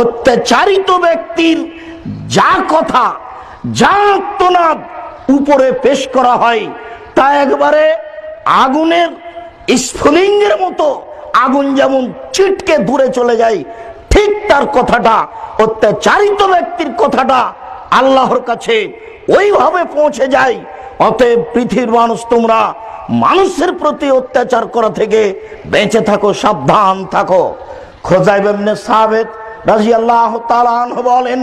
অত্যাচারিত ব্যক্তির যা কথা, যা আত্মনাদ উপরে পেশ করা হয়, তা একবারে আগুনের স্ফুলিঙ্গের মতো, আগুন যেমন চিটকে দূরে চলে যায়, ঠিক তার কথাটা, অত্যাচারিত ব্যক্তির কথাটা আল্লাহর কাছে ওইভাবে পৌঁছে যায়। অতএব পৃথিবীর মানুষ তোমরা মানুষের প্রতি অত্যাচার করা থেকে বেঁচে থাকো, সাবধান থাকো। খোজাইব ইবনে সাবেত রাজিয়াল্লাহু বলেন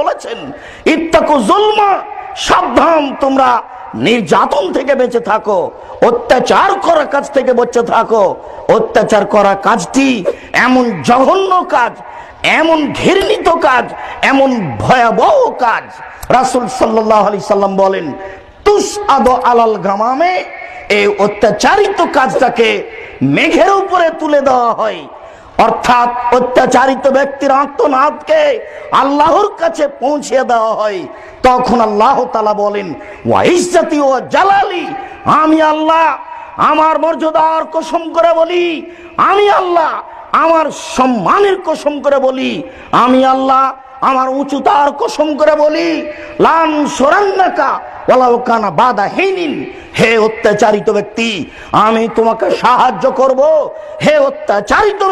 বলেছেন তোমরা নির্যাতন থেকে বেঁচে থাকো, অত্যাচার করা কাজ থেকে বেঁচে থাকো, অত্যাচার করা কাজটি এমন জঘন্য কাজ, এমন ঘৃণিত কাজ, এমন ভয়াবহ কাজ। রাসূল সাল্লাল্লাহু আলাইহি সাল্লাম বলেন অত্যাচারিত কাজটাকে মেঘের উপরে তুলে দেওয়া হয় অর্থাৎ অত্যাচারিত ব্যক্তির আত্মনাদকে আল্লাহর কাছে পৌঁছে দেওয়া হয়। তখন আল্লাহ তালা বলেন ও জালালি, আমি আল্লাহ আমার মর্যাদার কসম করে বলি, আমি আল্লাহ আমার সম্মানের কসম করে বলি, আমি আল্লাহ আমার উঁচুতার কসম করে বলি, লান সোরান্নাকা ওয়ালাউ কানা বাদা হেনিন, হে অত্যাচারিত ব্যক্তি, আমি তোমাকে সাহায্য করব, হে অত্যাচারিত